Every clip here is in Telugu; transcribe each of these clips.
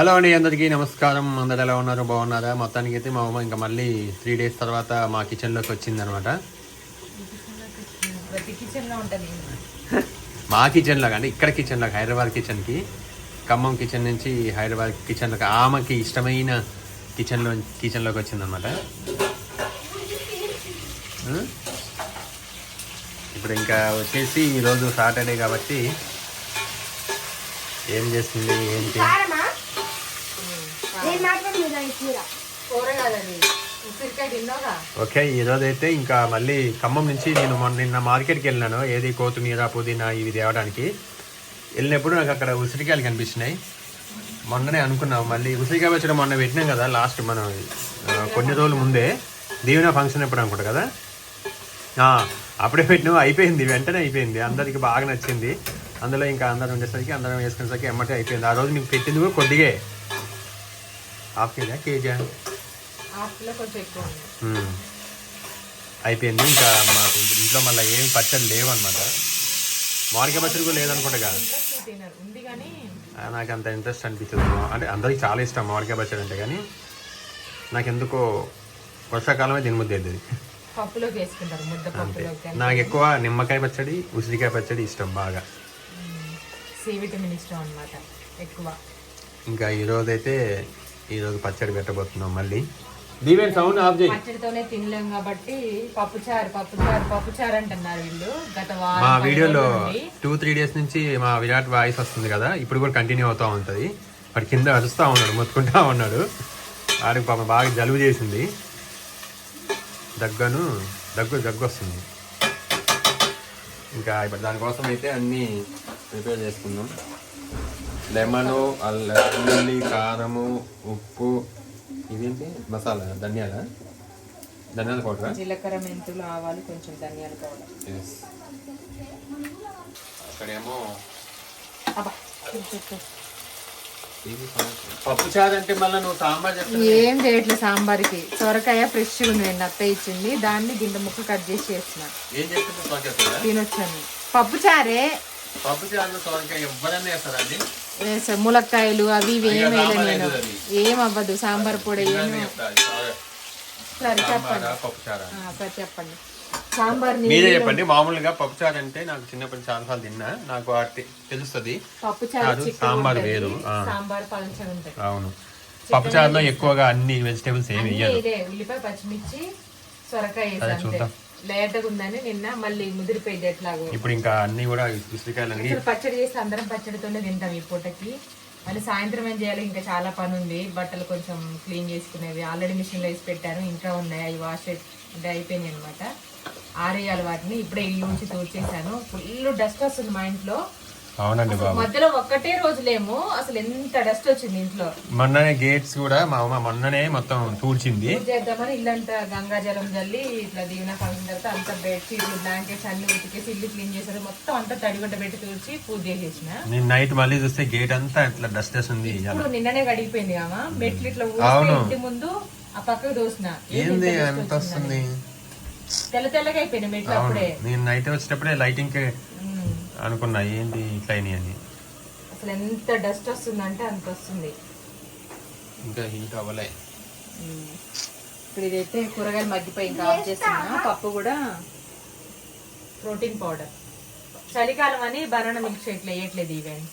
హలో అండి అందరికీ నమస్కారం. అందరు ఎలా ఉన్నారు? బాగున్నారా? మొత్తానికి అయితే మా అమ్మ ఇంకా మళ్ళీ త్రీ డేస్ తర్వాత మా కిచెన్లోకి వచ్చింది అనమాట ప్రతి కిచెన్లో ఉంటది మా కిచెన్లో అంటే ఇక్కడ కిచెన్లోకి హైదరాబాద్ కిచెన్కి ఖమ్మం కిచెన్ నుంచి హైదరాబాద్ కిచెన్లోకి ఆమెకి ఇష్టమైన కిచెన్లో కిచెన్లోకి వచ్చింది అనమాట ఇప్పుడు ఇంకా వచ్చేసి ఈరోజు సాటర్డే కాబట్టి ఏం చేస్తుంది? ఏంటి? ఓకే ఈరోజు అయితే ఇంకా మళ్ళీ ఖమ్మం నుంచి నేను మొన్న నిన్న మార్కెట్కి వెళ్ళినాను ఏది కొత్తిమీర పుదీనా ఇవి తేవడానికి. వెళ్ళినప్పుడు నాకు అక్కడ ఉసిరికాయలు కనిపించినాయి. మొన్ననే అనుకున్నాం మళ్ళీ ఉసిరికాయ వచ్చడం మొన్న పెట్టినాం కదా లాస్ట్ మనం కొన్ని రోజుల ముందే. దీవెన ఫంక్షన్ ఎప్పుడు అనుకుంటా కదా? ఆ, అప్పుడే పెట్టినాం అయిపోయింది వెంటనే అయిపోయింది. అందరికి బాగా నచ్చింది. అందులో ఇంకా అందరం ఉండేసరికి అందరం వేసుకునేసరికి ఎమ్మటే అయిపోయింది. ఆ రోజు మీకు పెట్టింది కూడా కొద్దిగే. హాఫ్ కేజా కేజా. అయిపోయింది. ఇంకా మాకు ఇంట్లో మళ్ళీ ఏం పచ్చడి లేవు అనమాట మామిడికాయ పచ్చడి కూడా లేదనుకుంటా నాకు అంత ఇంట్రెస్ట్ అనిపించదు. అంటే అందరికి చాలా ఇష్టం మామిడికాయ పచ్చడి అంటే కానీ నాకు ఎందుకో వర్షాకాలమే అవుతుంది. వేసుకుంటారు. ముద్ద అంతే. నాకు ఎక్కువ నిమ్మకాయ పచ్చడి ఉసిరికాయ పచ్చడి ఇష్టం బాగా. సి విటమిన్ ఇష్టం అన్నమాట ఎక్కువ. ఇంకా ఈరోజు అయితే ఈరోజు పచ్చడి పెట్టబోతున్నాం మళ్ళీ. దీవెన్ సౌండ్ ఆఫ్ చేయి. పచ్చడితోనే తినలేం కాబట్టి పప్పుచారు పప్పుచారు పప్పుచారు అంటున్నారు వీళ్ళు. గత మా వారం వీడియోలో రోజుల నుండి. టూ త్రీ డేస్ నుంచి మా విరాట్ వాయిస్ వస్తుంది కదా ఇప్పుడు కూడా కంటిన్యూ అవుతూ ఉంటుంది. వాడు కింద అరుస్తూ ఉన్నాడు మొత్తుకుంటా ఉన్నాడు. వాడికి పాపం బాగా జలుబు చేసింది. దగ్గను దగ్గు దగ్గు వస్తుంది. ఇంకా ఇప్పుడు దానికోసం అయితే అన్నీ ప్రిపేర్ చేసుకుందాం. లెమను అల్ల ఉల్లి కారము ఉప్పు ఇదేంటి మసాలా ధనియాల? ధనియాల పౌడరా? జీలకర్ర మెంతులు ఆవాలు కొంచెం ధనియాల పౌడర్. అక్కడేమో పప్పు చారు అంటే మళ్ళీ నువ్వు సాంబార్ ఏం చేయట్లేదు సాంబార్కి. సొరకాయ ఫ్రెష్ ఉంది నిన్న అత్త ఇచ్చింది. దాన్ని గింత ముక్క కట్ చేసి చేస్తున్నా ఏం చెప్తుంది సోరకాయ తినొచ్చాను. పప్పు చారే? పప్పు చారులో సోరకాయ ఎవరైనా వేస్తారండి వేసా ములక్కాయలు అవి ఇవి ఏం అయ్యో, వేయలే సాంబార్ నేను. ఏం అవ్వదు సాంబార్ పొడి ఏమి. సోర- చెప్పండి. చెప్పండి. సాంబార్ మీరే చెప్పండి మామూలుగా పప్పు చారు అంటే నాకు చిన్నప్పటి చాలాసార్లు తిన్నా నాకు తెలుస్తుంది. సాంబార్. వేరు. సాంబార్ అవును. పప్పు చారులో ఎక్కువగా అన్ని వెజిటేబుల్స్ ఏమి ఉల్లిపాయ పచ్చిమిర్చి సొరకాయ చూద్దాం. లేతగా ఉందని నిన్న మళ్ళీ ముదిరిపోయింది ఎట్లాగో ఇప్పుడు ఇంకా అన్ని కూడా ఉసిరికాయలు పచ్చడి చేసి అందరం పచ్చడితోనే తింటాం ఈ పూటకి. మళ్ళీ సాయంత్రం ఏం చేయాలి? ఇంకా చాలా పని ఉంది. బట్టలు కొంచెం క్లీన్ చేసుకునేవి. ఆల్రెడీ మిషన్లో వేసి పెట్టాను. ఇంకా ఉన్నాయి. అవి వాష్ అంటే అయిపోయినాయి అనమాట ఆరేయాలి వాటిని. ఇప్పుడే ఇల్లు నుంచి తూర్చేసాను ఫుల్ డస్ట్ వస్తుంది మా ఇంట్లో. అవునండి బాబు. మధ్యలో ఒక్కటే రోజులేమో అసలు ఎంత డస్ట్ వచ్చింది ఇంట్లో. మొన్ననే గేట్స్ కూడా మా అమ్మ మొన్ననే మొత్తం తూడ్చింది. చేద్దామని ఇల్లంతా గంగాజలం జల్లి ఇట్లా దీవెన ఫంక్షన్ తర్వాత అంతా బెడ్షీట్లు బ్లాంకెట్స్ అన్ని ఉతికేసి ఇల్లు క్లీన్ చేశారు మొత్తం అంతా తడిగుడ్డ పెట్టి తూర్చి పూజ చేసేసిన. నేను నైట్ మళ్ళీ చూస్తే గేట్ అంతా ఇట్లా డస్ట్ ఉంది. ఇప్పుడు నిన్ననే గడిగిపోయింది కామా మెట్లు ఇట్లా ఇంటి ముందు ఆ పక్కకు దోసిన ఏంది అంత వస్తుంది? తెల్ల తెల్లగా అయిపోయినాయి మెట్లు అప్పుడే. నేను నైట్ వచ్చేటప్పుడే లైటింగ్. అనుకున్నా ఏంటి ఇట్లా అని. అసలు ఎంత డస్ట్ వస్తుందంటే అంత వస్తుంది. ఇంకా హీట్ అవ్వలే. ఇప్పుడు ఇదైతే కూరగాయలు మగ్గిపోయి ఇంకా ఆఫ్ చేస్తున్నా. పప్పు కూడా ప్రోటీన్ పౌడర్. చలికాలం అని బనానా మిల్క్ షేక్లు వేయట్లేదు ఈవెన్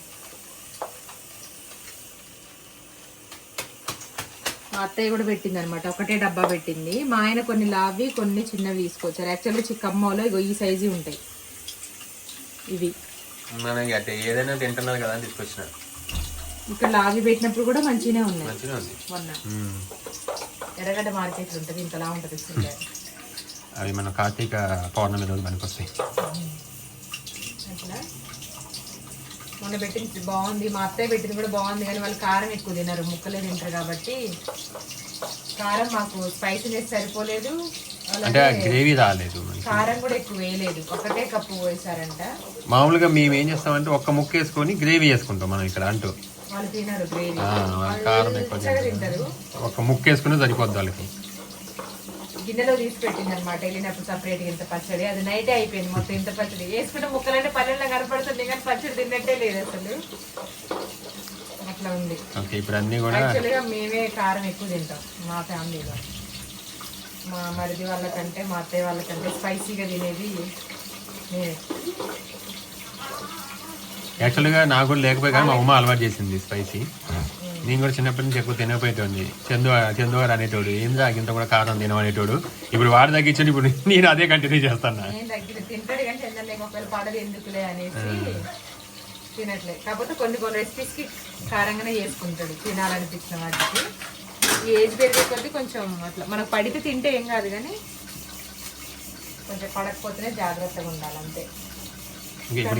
మా అత్తయ్య కూడా పెట్టింది అనమాట ఒకటే డబ్బా పెట్టింది. మా ఆయన కొన్ని లావి కొన్ని చిన్నవి తీసుకొచ్చారు. యాక్చువల్లీ చిక్కమ్మలో ఇగో ఈ సైజు ఉంటాయి. మనకి అంటే ఏదైనా తింటున్నారు కదా అని తీసుకొచ్చిన ఇక్కడ లావి పెట్టినప్పుడు కూడా మంచిగానే ఉన్నాయి. మంచిగా ఉంది. మొన్న. ఎర్రగడ్డ మార్కెట్ ఉంటుంది ఇంతలా ఉంటుంది. అవి మన కార్తీక పౌర్ణమి రోజు పనికొస్తాయి. మొన్న పెట్టింది బాగుంది. మా అత్తయ్య పెట్టింది కూడా బాగుంది కానీ వాళ్ళు కారం ఎక్కువ తినరు ముక్కలే తింటారు కాబట్టి కారం మాకు స్పైసీనెస్ సరిపోలేదు. అంటే గ్రేవీ రాలేదు కారం కూడా ఎక్కువ వేయలేదు. ఒకటే కప్పు వేసారంట మామూలుగా మేము ఏం చేస్తామంటే ఒక్క ముక్క వేసుకొని గ్రేవీ చేసుకుంటాం మనం ఇక్కడ అంటూ. వాళ్ళు తినరు గ్రేవీ. కారం ఎక్కువ తింటారు. ఒక్క ముక్క వేసుకుని సరిపోద్ది వాళ్ళకి. గిన్నెలో తీసి పెట్టింది అనమాట వెళ్ళినప్పుడు సపరేట్ ఇంత పచ్చడి. అది నైటే అయిపోయింది మొత్తం ఇంత పచ్చడి. వేసుకుంటే ముక్కలంటే పల్లెల్లో కనపడుతుంది కానీ పచ్చడి తిన్నట్టే లేదు అసలు. అట్లా ఉంది. ఇప్పుడు అన్నీ కూడా యాక్చువల్గా మేమే కారం ఎక్కువ తింటాం మా ఫ్యామిలీలో మా మరిది వాళ్ళకంటే మా అత్తయ్య వాళ్ళకంటే స్పైసీగా తినేది యాక్చువల్గా నాకు కూడా లేకపోయి కానీ మా అమ్మ అలవాటు చేసింది స్పైసీ. నేను కూడా చిన్నప్పటి నుంచి ఎక్కువ తినకపోయేటోంది చందు చందు గారు అనేటోడు. ఏం ఇంత కూడా కారం తినమనేటోడు ఇప్పుడు వాడు తగ్గించండి ఇప్పుడు నేను అదే కంటిన్యూ చేస్తాను తినట్లే. కాకపోతే కొన్ని కొన్ని రెసిపీస్కి కారంగానే చేసుకుంటాడు తినాలనిపించిన వాటికి. ఏజ్ పెరిగే కొద్దీ కొంచెం అట్లా. మనకు పడితే తింటే ఏం కాదు కానీ కొంచెం పడకపోతేనే జాగ్రత్తగా ఉండాలి అంతే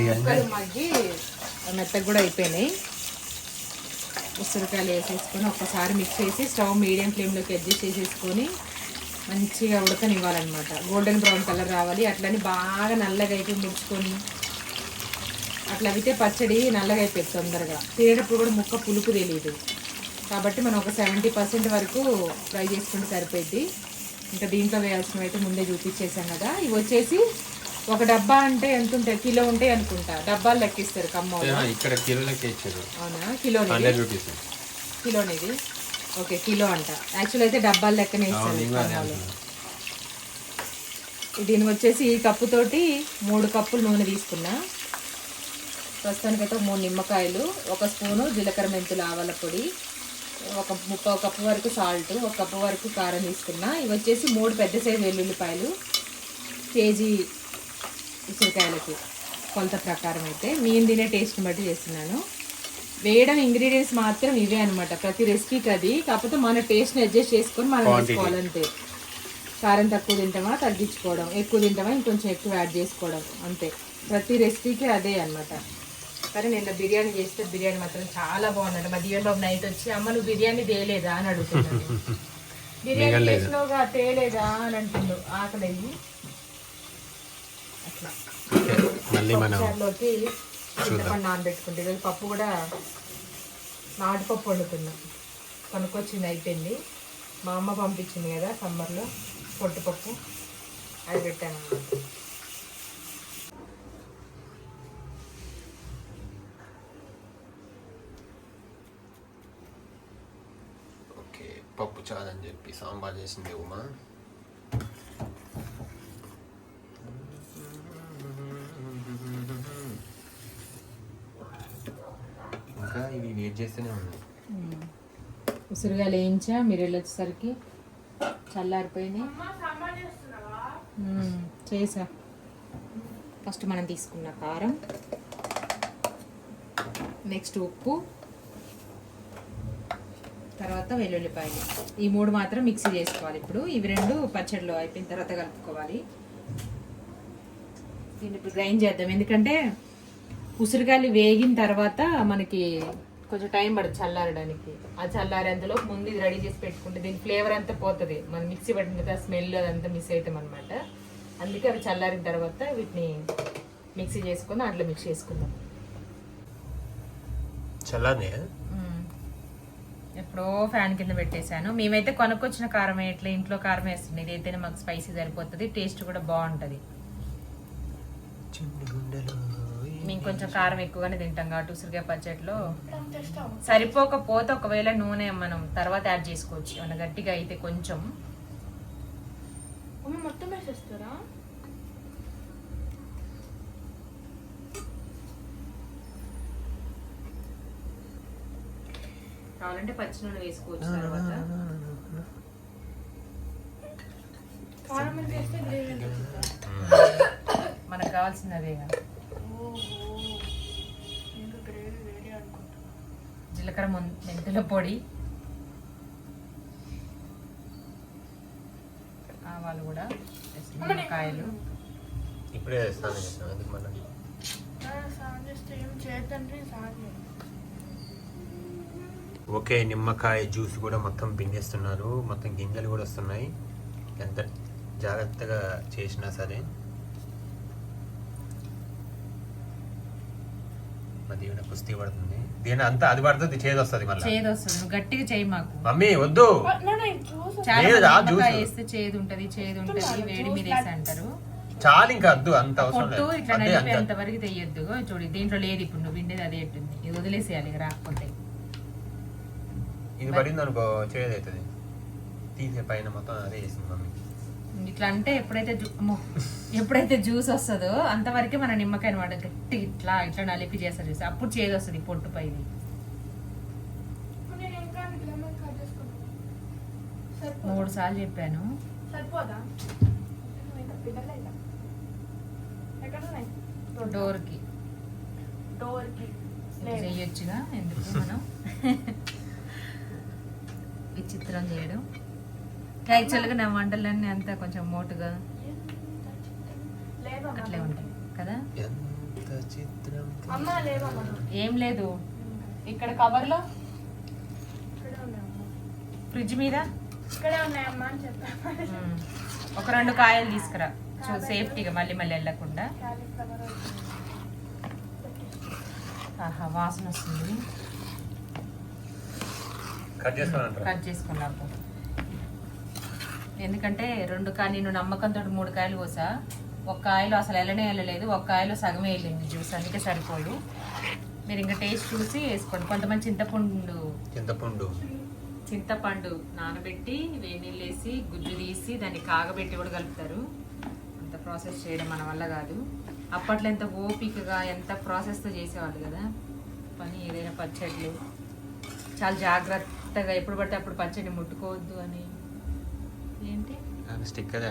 ముక్కలు మగ్గి మెత్తగా కూడా అయిపోయినాయి. ఉసిరికాయలు వేసేసుకొని ఒక్కసారి మిక్స్ చేసి స్టవ్ మీడియం ఫ్లేమ్లోకి అడ్జస్ట్ చేసేసుకొని మంచిగా ఉడకనివ్వాలన్నమాట. గోల్డెన్ బ్రౌన్ కలర్ రావాలి. అట్లని బాగా నల్లగా అయిపోయి ముడుచుకొని అట్లా అయితే పచ్చడి నల్లగా అయిపోయింది తొందరగా. తినేటప్పుడు కూడా ముక్క పులుపు తెలియదు కాబట్టి మనం ఒక సెవెంటీ పర్సెంట్ వరకు ఫ్రై చేసుకుంటే సరిపోద్ది ఇంకా దీంట్లో వేయాల్సినవి అయితే ముందే చూపించేసాం కదా. ఇవి వచ్చేసి ఒక డబ్బా అంటే ఎంత ఉంటాయి కిలో ఉంటాయి అనుకుంటా. డబ్బాలు లెక్కిస్తారు ఖమ్మంలో. ఇక్కడ ఇచ్చారు. అవునా? రూపీస్. కిలోనిది? ఓకే కిలో అంట. యాక్చువల్ అయితే డబ్బాలు లెక్కనే ఇస్తారు దీని వచ్చేసి ఈ కప్పుతోటి మూడు కప్పులు నూనె తీసుకున్నా. ప్రస్తుతానికైతే మూడు నిమ్మకాయలు ఒక స్పూను జీలకర్ర మెంతులు ఆవాల పొడి ఒక ముప్పై కప్పు వరకు సాల్ట్ ఒక కప్పు వరకు కారం తీసుకున్నా. ఇవి వచ్చేసి మూడు పెద్ద సైజు వెల్లుల్లిపాయలు కేజీ ఉసిరికాయలకి కొలత ప్రకారం అయితే. నేను తినే టేస్ట్ని బట్టి చేస్తున్నాను. వేయడం ఇంగ్రీడియంట్స్ మాత్రం ఇవే అనమాట ప్రతి రెసిపీకి అది. కాకపోతే మన టేస్ట్ని అడ్జస్ట్ చేసుకొని మనం వేసుకోవాలంతే కారం తక్కువ తింటామా తగ్గించుకోవడం. ఎక్కువ తింటామా ఇంకొంచెం ఎక్కువ యాడ్ చేసుకోవడం అంతే. ప్రతి రెసిపీకి అదే అన్నమాట. కానీ నిన్న బిర్యానీ చేస్తే బిర్యానీ మాత్రం చాలా బాగుందండి మధ్యాహ్నం బాబు నైట్ వచ్చి అమ్మ నువ్వు బిర్యానీ తేలేదా? అని అడుగుతున్నాను బిర్యానీ చేసినావుగా తేలేదా? అని అంటుండు. ఆకలి అయ్యి అట్లా. ఓకే మళ్ళీ మనం చారులోకి చింతపండు నానబెట్టుకుంటే ఈరోజు పప్పు కూడా నాటుపప్పు వండుతున్నా. కొనుక్కొచ్చింది అయిపోయింది. మా అమ్మ పంపించింది కదా సమ్మర్లో పొట్టుపప్పు అది పెట్టాను అన్నమాట ఓకే పప్పు చాలని చెప్పి సాంబార్ చేసింది ఉమా ఇంకా ఇవి వెయిట్ చేస్తూనే ఉన్నాయి. ఉసిరిగాయలు వేయించా మీరు వెళ్ళొచ్చేసరికి చల్లారిపోయినాయి. మ్మ్, చేసా. ఫస్ట్ మనం తీసుకున్న కారం. నెక్స్ట్ ఉప్పు. తర్వాత వెల్లుల్లిపాయలు. ఈ మూడు మాత్రం మిక్సీ చేసుకోవాలి ఇప్పుడు. ఇవి రెండు పచ్చడిలో అయిపోయిన తర్వాత కలుపుకోవాలి. దీన్ని ఇప్పుడు గ్రైండ్ చేద్దాం. ఎందుకంటే ఉసిరికాయలు వేగిన తర్వాత మనకి కొంచెం టైం పడుతుంది చల్లారడానికి. ఆ చల్లారేంతలో ముందు ఇది రెడీ చేసి పెట్టుకుంటే దీని ఫ్లేవర్ అంతా పోతుంది. మనం మిక్సీ పట్టిన తర్వాత స్మెల్ అదంతా మిస్ అవుతాం అనమాట అందుకే అవి చల్లారిన తర్వాత వీటిని మిక్సీ చేసుకుని దాంట్లో మిక్స్ చేసుకుందాం. చల్లానే ఎప్పుడో ఫ్యాన్ కింద పెట్టేశాను. మేమైతే కొనుక్కొచ్చిన కారం ఇట్లా ఇంట్లో కారం వేస్తుంది ఇదైతేనే మాకు స్పైసీ సరిపోతుంది టేస్ట్ కూడా బాగుంటుంది. మేము కొంచెం కారం ఎక్కువగానే తింటాం కాబట్టి ఉసిరికాయ పచ్చడిలో సరిపోకపోతే ఒకవేళ నూనె మనం తర్వాత యాడ్ చేసుకోవచ్చు. ఏమన్నా గట్టిగా అయితే కొంచెం. మొత్తం వేసేస్తారా? కావాలంటే పచ్చి నూనె వేసుకోవచ్చు తర్వాత? మనకు కావాల్సింది అదే జీలకర్ర మెంతుల పొడి. ఆవాలు కూడా నిమ్మకాయలు. ఇప్పుడే స్నానం చేస్తాను ఎందుకు చేస్తే ఓకే నిమ్మకాయ జ్యూస్ కూడా మొత్తం పిండేస్తున్నారు. మొత్తం గింజలు కూడా వస్తున్నాయి. ఎంత జాగ్రత్తగా చేసినా సరే. దీవెన కుస్తీ పడుతుంది. దీని అంతా అది పడుతుంది చేదు వస్తుంది మళ్ళీ. చేదు వస్తుంది. గట్టిగా చేయి మాకు. మమ్మీ వద్దు. నేను చూసా చాలా లేదు, ఆ మంది నిమ్మకాయ జ్యూస్. వేస్తే చేదు ఉంటది చేదు ఉంటది వేడి మీద వేసి అంటారు. చాలు ఇంకా వద్దు అంత అవసరం లేదు. ఇట్లా వరకు తెయ్యొద్దు. చూడు దీంట్లో లేదు ఇప్పుడు నువ్వు విండేది అదే ఉంటుంది ఇది వదిలేసేయాలి రాకపోతే. ఇది పడింది అనుకో చేదు అవుతుంది. తీసే పైన మొత్తం అదే వేసింది మమ్మీ. ఇట్లా అంటే ఎప్పుడైతే ఎప్పుడైతే జ్యూస్ వస్తుందో అంతవరకే మన నిమ్మకాయ అనమాట. గట్టి ఇట్లా ఇట్లా నలిపి చేస్తారు చూసి. అప్పుడు చేదు వస్తుంది పొట్టు పైది. మూడు సార్లు చెప్పాను. డోర్కి. డోర్కి. చెయ్యొచ్చుగా ఎందుకు మనం? విచిత్రం చేయడం. యాక్చువల్గా నా వంటలన్నీ అంతా కొంచెం మోటుగా అట్లే ఉంటాయి కదా? ఏం లేదు. ఇక్కడ కవర్లో? ఫ్రిడ్జ్ మీద? ఒక రెండు కాయలు తీసుకురా. చూ సేఫ్టీగా మళ్ళీ మళ్ళీ వెళ్ళకుండా. ఆహా వాసన వస్తుంది. కట్ చేసుకున్నాము ఎందుకంటే రెండు కా నేను నమ్మకంతో మూడు కాయలు కోసా. ఒక కాయలు అసలు వెళ్ళనే వెళ్ళలేదు ఒక కాయలో సగమే వెళ్ళింది జ్యూస్. అందుకే సరిపోదు. మీరు ఇంకా టేస్ట్ చూసి వేసుకోండి. కొంతమంది చింతపండు చింతపండు. చింతపండు నానబెట్టి వేడి నీళ్ళు వేసి గుజ్జు తీసి దాన్ని కాగబెట్టి కూడా కలుపుతారు. అంత ప్రాసెస్ చేయడం మన వల్ల కాదు. అప్పట్లో ఎంత ఓపికగా ఎంత ప్రాసెస్తో చేసేవాళ్ళు కదా. పని ఏదైనా పచ్చళ్ళు. చాలా జాగ్రత్తగా ఎప్పుడు పడితే అప్పుడు పచ్చడి ముట్టుకోవద్దు అని. ఏంటి? స్టిక్కర్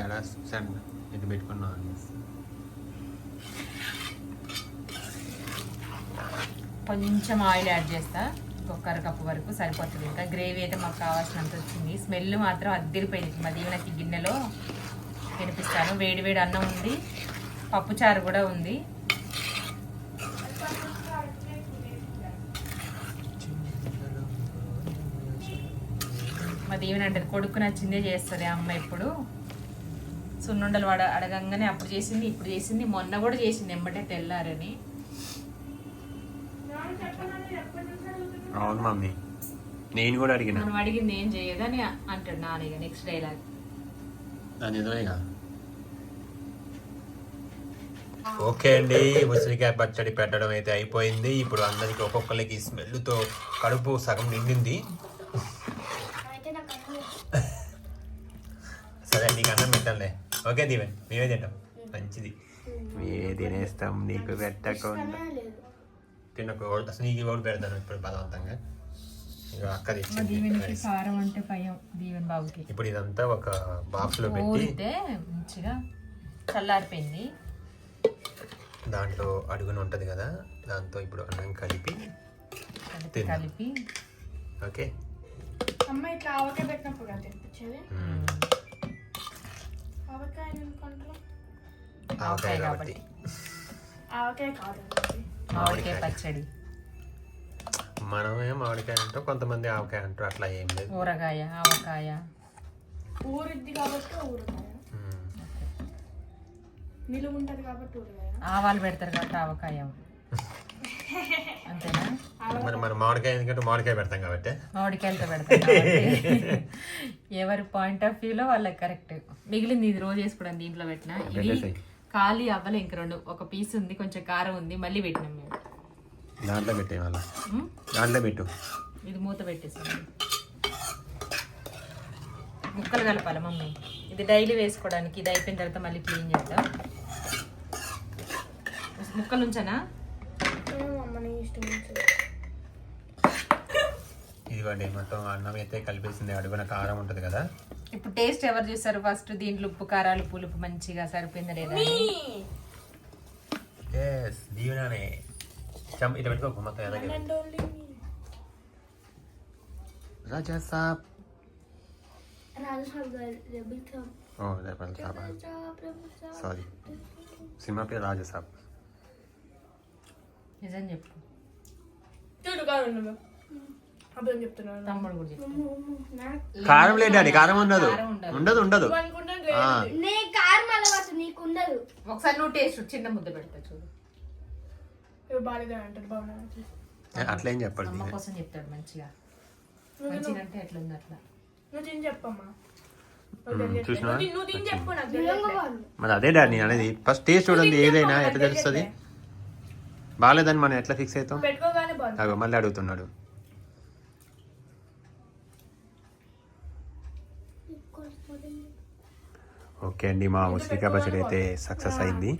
ఇది పెట్టుకున్నాను కొంచెం ఆయిల్ యాడ్ చేస్తా. ఒక అరకప్పు వరకు సరిపోతుంది. ఇంకా గ్రేవీ అయితే మాకు కావాల్సినంత వచ్చింది. స్మెల్ మాత్రం అద్దరిపోయింది. మరి నాకు గిన్నెలో తినిపిస్తాను. వేడి వేడి అన్నం ఉంది. పప్పుచారు కూడా ఉంది. మరి ఏమనంటది కొడుకు నచ్చిందే చేస్తుంది అమ్మ ఇప్పుడు సున్నుండలు వాడ అడగంగానే అప్పుడు చేసింది ఇప్పుడు చేసింది మొన్న కూడా చేసింది ఎమ్మటే తెల్లారని. అవును మమ్మీ. నేను కూడా అడిగిన. మనం అడిగింది ఏం చేయదని అంటాడు నాన్న నెక్స్ట్ డైలాగ్ నిజమేగా ఓకే అండి ఉసిరికాయ పచ్చడి పెట్టడం అయితే అయిపోయింది. ఇప్పుడు అందరికి ఒక్కొక్కరికి స్మెల్తో కడుపు సగం నిండింది అయితే నాకు అర్థం సరే నీకు అన్నం పెట్టంలే. ఓకే దీవెన్ మేమే తింటాం. మంచిది. మేమే తినేస్తాం నీకు పెట్టకుండా. తినకు అసలు నీకు ఓడి పెడతాను ఇప్పుడు బలవంతంగా? ఇక అక్క తెచ్చింది దీవెనికి కారం అంటే భయం దీవెన్ బాబుకి. ఇప్పుడు ఇదంతా ఒక బాక్స్లో పెట్టి మంచిగా చల్లారిపోయింది. దాంట్లో అడుగున ఉంటది కదా దాంతో ఇప్పుడు అన్నం కలిపి కలిపి ఓకే. అమ్మ ఇట్లా ఆవకాయ పెట్టినప్పుడు ఆవకాయ కాబట్టి. ఆవకాయ కాదు మామిడికాయ పచ్చడి. మనమే మామిడికాయ అంటాం కొంతమంది ఆవకాయ అంటారు అట్లా ఏం లేదు. ఊరగాయ ఆవకాయ. ఊరిద్ది కాబట్టి ఊరకాయ మ్మ్. నిలువ ఉంటుంది కాబట్టి ఊరకాయ ఆవాలు పెడతారు కాబట్టి ఆవకాయ. అంతేనా? మరి మన మామిడికాయ ఎందుకంటే మామిడికాయ పెడతాం కాబట్టి. మామిడికాయలతో కాబట్టి. ఎవరి పాయింట్ ఆఫ్ వ్యూలో వాళ్ళకి కరెక్ట్ మిగిలింది ఇది రోజు వేసుకోవడం దీంట్లో పెట్టిన. ఇవి. ఖాళీ అవ్వలే ఇంక రెండు. ఒక పీస్ ఉంది కొంచెం కారం ఉంది మళ్ళీ పెట్టినాం మేము. దాంట్లో పెట్టే వాళ్ళ దాంట్లో పెట్టు. ఇది మూత పెట్టేసాం ముక్కలు కలపాలి మమ్మీ. ఇది డైలీ వేసుకోవడానికి ఇది అయిపోయిన తర్వాత మళ్ళీ క్లీన్ చేద్దాం. ముక్కలు ఉంచానా? అమ్మ నీ ఇష్టం ఇదిగోండి మొత్తం అన్నం అయితే కలిపేసింది. అడుగున కారం ఉంటది కదా? ఇప్పుడు టేస్ట్ ఎవరు చూస్తారు ఫస్ట్ దీంట్లో ఉప్పు కారాలు పులుపు మంచిగా సరిపోయిందా లేదా అని. ఎస్ దీవెనానే. చం ఇటు పెట్టుకో మొత్తం ఎలాగే రాజా సాబ్. ఓ సారీ సినిమా పేరు రాజా సాబ్. నిజం చెప్పు చూడు కాదు నువ్వు అర్థం చెప్తున్నాను తమ్ముడు కూడా చెప్పు కారం లేదు డాడీ కారం ఉండదు కారం ఉండదు. ఉండదు ఉండదు అనుకుంటా ఆ, నీ కారం అలవాటు నీకు ఉండదు ఒకసారి నువ్వు టేస్ట్ చిన్న ముద్ద పెడతా చూడు ఇవి బాగాలేదా అంటారు బాగున్నా అట్లా ఏం చెప్పండి అమ్మ కోసం చెప్తాడు మంచిగా మంచిగా అంటే ఎట్లా ఉంది అట్లా నువ్వు తిని చెప్పమ్మా చూసినావా? నువ్వు తిని- నువ్వు తిని చెప్పు నాకు తెలియట్లే. మరి అదే డాడీ నేను అనేది ఫస్ట్ టేస్ట్ చూడండి ఏదైనా ఎట్లా తెలుస్తుంది బాగాలేదని మనం ఎట్లా ఫిక్స్ అవుతాం? అగో మళ్ళీ అడుగుతున్నాడు. ఓకే అండి మా ఉసిరికాయ పచ్చడి అయితే సక్సెస్ అయింది.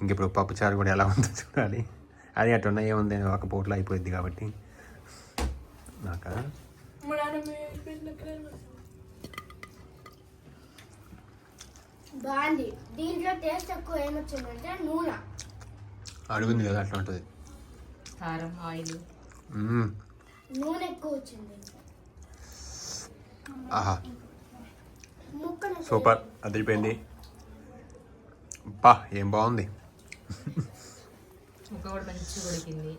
ఇంక ఇప్పుడు పప్పుచారు కూడా ఎలా ఉందో చూడాలి. అది అటున్న ఏముంది ఒక పూటలో అయిపోయింది కాబట్టి. నాకా? బాగుంది. దీంట్లో టేస్ట్ ఎక్కువ ఏమొచ్చిందంటే నూనె. అడుగుంది కదా అట్లా ఉంటుంది కారం ఆయిల్. మ్మ్. నూనె ఎక్కువ వచ్చింది. ఆహా. సూపర్ అదిరిపోయింది. బా ఏం బాగుంది. ముక్క కూడా మంచిగా ఉడికింది.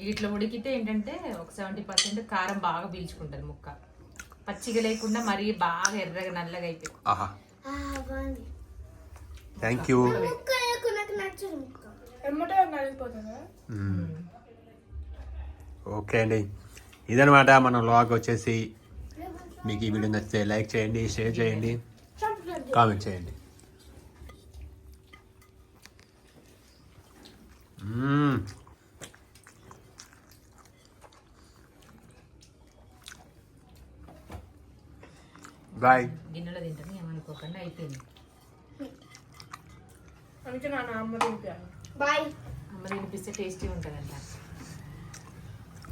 ఇట్లా ఉడికితే ఏంటంటే ఒక సెవెంటీ పర్సెంట్ కారం బాగా పీల్చుకుంటుంది ముక్క. పచ్చిగా లేకుండా మరీ బాగా ఎర్రగా నల్లగా అయిపోయి. ఆహా. ఆ, బాగుంది. థ్యాంక్ యూ ఓకే అండి. ఇదనమాట మన వ్లాగ్ వచ్చేసి. మీకు ఈ వీడియో నచ్చితే లైక్ చేయండి షేర్ చేయండి కామెంట్ చేయండి. బాయ్. గిన్నెలో తింటాను ఏమనుకోకుండా అయిపోయింది. అందుకే నాన్న అమ్మ తింపాను బాయ్ అమ్మ తినిపిస్తే టేస్టీ ఉంటుందంట.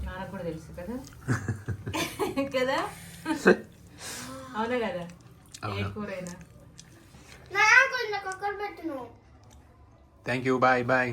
నాన్నకు కూడా తెలుసు కదా? కదా? అవునా కదా? ఏ. కూరైనా? నాకు ఒక్కరు పెట్టును థ్యాంక్ యూ బాయ్ బాయ్